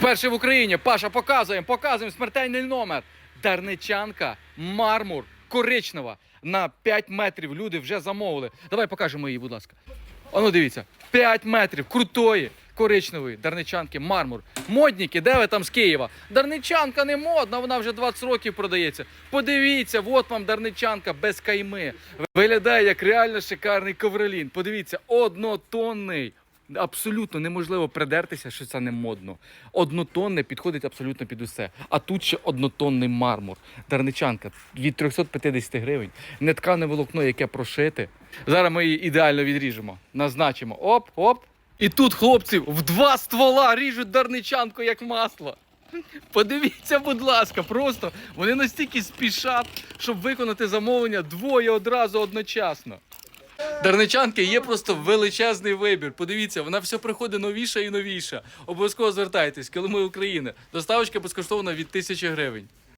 Вперше в Україні. Паша, показуємо, показуємо смертельний номер. Дарничанка, мармур, коричнева. На 5 метрів люди вже замовили. Давай покажемо її, будь ласка. Ану, дивіться, 5 метрів крутої, коричневої, дарничанки, мармур. Модніки, де ви там з Києва? Дарничанка не модна, вона вже 20 років продається. Подивіться, от вам дарничанка без кайми. Виглядає як реально шикарний ковролін. Подивіться, однотонний. Абсолютно неможливо придертися, що це не модно. Однотонне підходить абсолютно під усе. А тут ще однотонний мармур. Дарничанка від 350 гривень. Неткане волокно, яке прошите. Зараз ми її ідеально відріжемо. Назначимо. Оп, оп. І тут хлопці в два ствола ріжуть дарничанку, як масло. Подивіться, будь ласка, просто вони настільки спішать, щоб виконати замовлення двоє одразу одночасно. Дарничанки є просто величезний вибір. Подивіться, вона все приходить новіша і новіша. Обов'язково звертайтесь, Килими України. Доставочка безкоштовна від тисячі гривень.